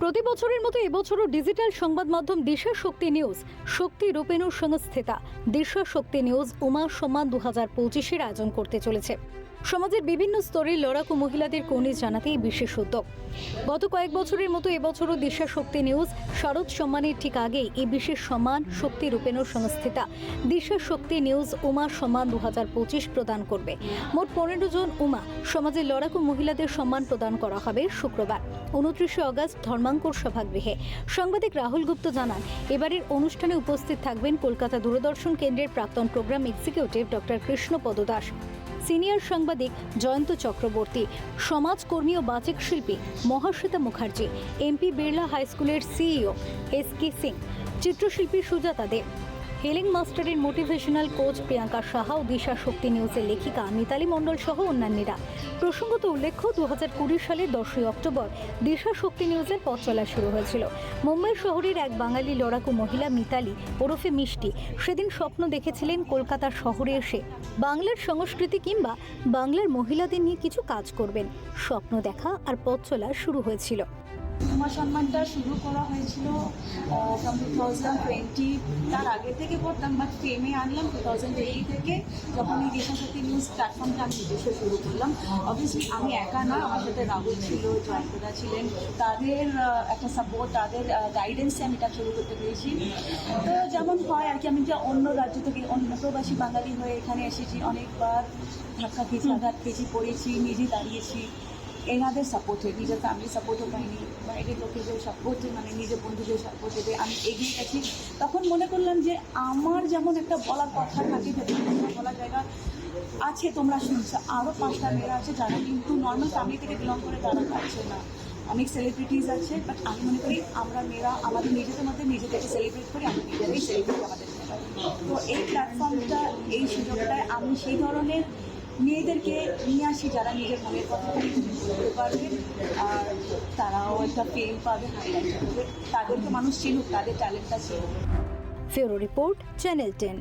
প্রতি বছরের মতো এবছরও ডিজিটাল সংবাদ মাধ্যম দিশা শক্তি নিউজ, শক্তি রূপেণু সংস্থিতা, দিশা শক্তি নিউজ উমা সম্মান দু হাজার পঁচিশের আয়োজন করতে চলেছে। সমাজের বিভিন্ন স্তরের লড়াকু মহিলাদের কর্নিশ জানাতে এই বিশেষ উদ্যোগ। গত কয়েক বছরের মতো এবছরও দিশা শক্তি নিউজ, শারদ সম্মানের ঠিক আগেই এই বিশেষ সম্মান শক্তি রূপেণু সংস্থিতা। দিশা শক্তি নিউজ, উমা সম্মান দু হাজার পঁচিশ প্রদান করবে। মোট পনেরো জন উমা সমাজের লড়াকু মহিলাদের সম্মান প্রদান করা হবে শুক্রবার, উনত্রিশে অগস্ট ধর্মাঙ্কুর সভাগৃহে। সাংবাদিক রাহুল গুপ্ত জানান, এবারের অনুষ্ঠানে উপস্থিত থাকবেন কলকাতা দূরদর্শন কেন্দ্রের প্রাক্তন programme executive doctor Krishnapada Das. Senior সাংবাদিক জয়ন্ত চক্রবর্তী, সমাজকর্মী ও বাচিক শিল্পী মহাশ্বেতা মুখার্জি, এমপি বিড়লা হাইস্কুলের সিইও এস কে সিং, চিত্রশিল্পী সুজাতা দেব হেলিং মাস্টারের মোটিভেশনাল কোচ প্রিয়াঙ্কা সাহা ও দিশা শক্তি নিউজের লেখিকা মিতালি মণ্ডল সহ অন্যান্যরা। প্রসঙ্গত উল্লেখ্য দু হাজার কুড়ি সালের দশই অক্টোবর দিশা শক্তি নিউজের পথ চলা শুরু হয়েছিল। মুম্বাই শহরের এক বাঙালি লড়াকু মহিলা মিতালি ওরফে মিষ্টি সেদিন স্বপ্ন দেখেছিলেন কলকাতার শহরে এসে। বাংলার সংস্কৃতি কিংবা বাংলার মহিলাদের নিয়ে কিছু কাজ করবেন। স্বপ্ন দেখা আর পথ চলা শুরু হয়েছিল। উমা সম্মানটা শুরু করা হয়েছিল টু থাউজেন্ড টোয়েন্টি তার আগে থেকে করতাম বাট ফেমে আনলাম টু থাউজেন্ড টোয়েন্টি থেকে। যখন এই দেশাশক্তি নিউজ প্ল্যাটফর্মটা আমি নিজস্ব শুরু করলাম। অবভিয়াসলি আমি একা না আমার সাথে রাহুল ছিল জয়ন্তদা ছিলেন। তাদের একটা সাপোর্ট তাদের গাইডেন্সে আমি এটা শুরু করতে পেরেছি। তো যেমন হয় আর কি আমি যে অন্য রাজ্য থেকে অন্য প্রবাসী বাঙালি হয়ে এখানে এসেছি অনেকবার ধাক্কা খেয়েছি আঘাত খেয়েছি পড়েছি নিজে দাঁড়িয়েছি। এনাদের সাপোর্টে নিজের ফ্যামিলি সাপোর্টও পাইনি বাইরের লোকেদের সাপোর্টে মানে নিজের বন্ধুদের সাপোর্টে আমি এগিয়ে গেছি, তখন মনে করলাম যে আমার যেমন একটা বলার কথা থাকে বলার জায়গা আছে, তোমরা শুনছো। আরও পাঁচটা মেয়েরা আছে যারা কিন্তু নর্মাল ফ্যামিলি থেকে বিলং করে, তারা পাচ্ছে না। অনেক সেলিব্রিটিস আছে বাট আমি মনে করি আমরা মেয়েরা আমাদের নিজেদের মধ্যে নিজেদেরকে সেলিব্রেট করি, আমরা নিজেরাই সেলিব্রেট আমাদের তো এই প্ল্যাটফর্মটা এই সুযোগটায় আমি সেই ধরনের মেয়েদেরকে নিয়ে আসি যারা নিজের মনের কথা বলতে পারবে। আর তারাও একটা ফেম পাবে তাদেরকে মানুষ চিনুক, তাদের ট্যালেন্টটা চিনুক ফেরো রিপোর্ট চ্যানেল টেন।